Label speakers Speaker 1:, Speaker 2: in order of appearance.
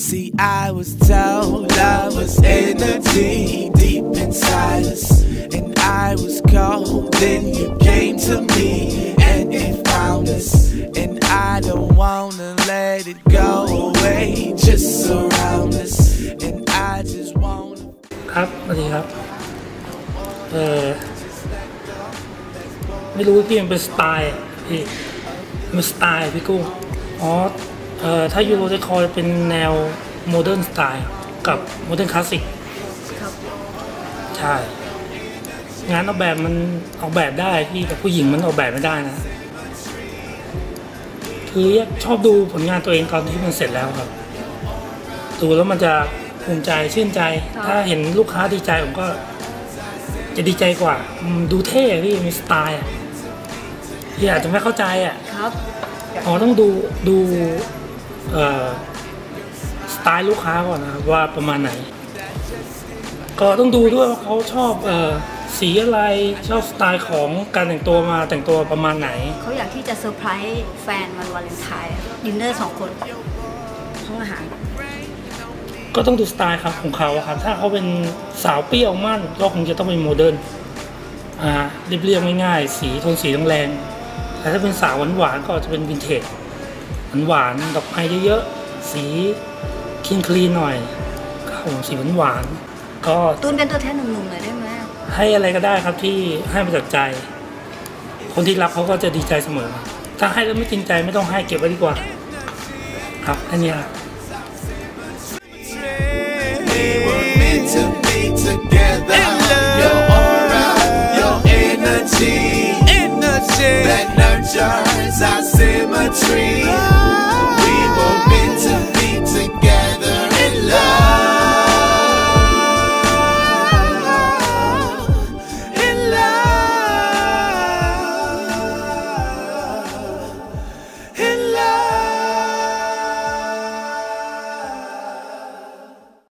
Speaker 1: See, I was told I was energy deep inside us, and I was cold. Then you came to me and it found us, and I don't wanna let it go away. Just surround us, and I just wanna.
Speaker 2: ครับสวัสดีครับเออไม่รู้พี่มันเป็นสไตล์พี่มันสไตล์พี่กุ้งอ๋อ เอ่อถ้ายูโรเดคอร์เป็นแนวโมเดิร์นสไตล์กับโมเดิร์นคลาสสิก
Speaker 3: ครับ
Speaker 2: ใช่ งานออกแบบมันออกแบบได้พี่แต่ผู้หญิงมันออกแบบไม่ได้นะ คือชอบดูผลงานตัวเองตอนที่มันเสร็จแล้วครับ ดูแล้วมันจะภูมิใจชื่นใจ ถ้าเห็นลูกค้าดีใจผมก็ จะดีใจกว่าอืมดูเท่พี่มีสไตล์อะพี่อาจจะไม่เข้าใจอะ
Speaker 3: ครับ
Speaker 2: อ๋อต้องดูดูเอ่อ สไตล์ลูกค้าก่อนนะครับว่าประมาณไหน ก็ต้องดูด้วยว่าเขาชอบเอ่อสีอะไรชอบสไตล์ของการแต่งตัวมาแต่งตัวประมาณไหน
Speaker 3: เขาอยากที่จะเซอร์ไพรส์แฟนวันวาเลนไทน์อะดินเนอร์สองคนห้องอาหาร
Speaker 2: ก็ต้องดูสไตล์ครับของเขาอะครับถ้าเขาเป็นสาวเปรี้ยวมั่นก็คงจะต้องเป็นโมเดิร์นอ่าเรียบๆง่ายๆสีโทนสีแรงๆแต่ถ้าเป็นสาวหวานๆก็จะเป็นวินเทจ หวานๆดอกไม้เยอะๆ สีคลีนคลีนหน่อยก็ผมสีหวานๆก็
Speaker 3: ตูนเป็นตัวแทนหนุ่มๆหน่อยได้ไหม
Speaker 2: ให้อะไรก็ได้ครับที่ให้มาจากใจ คนที่รับเขาก็จะดีใจเสมอ ถ้าให้แล้วไม่จริงใจไม่ต้องให้เก็บไว้ดีกว่า ครับแค่นี้ครับ
Speaker 1: We were meant to be together. Your aura, your energy, energy that nurtures our symmetry.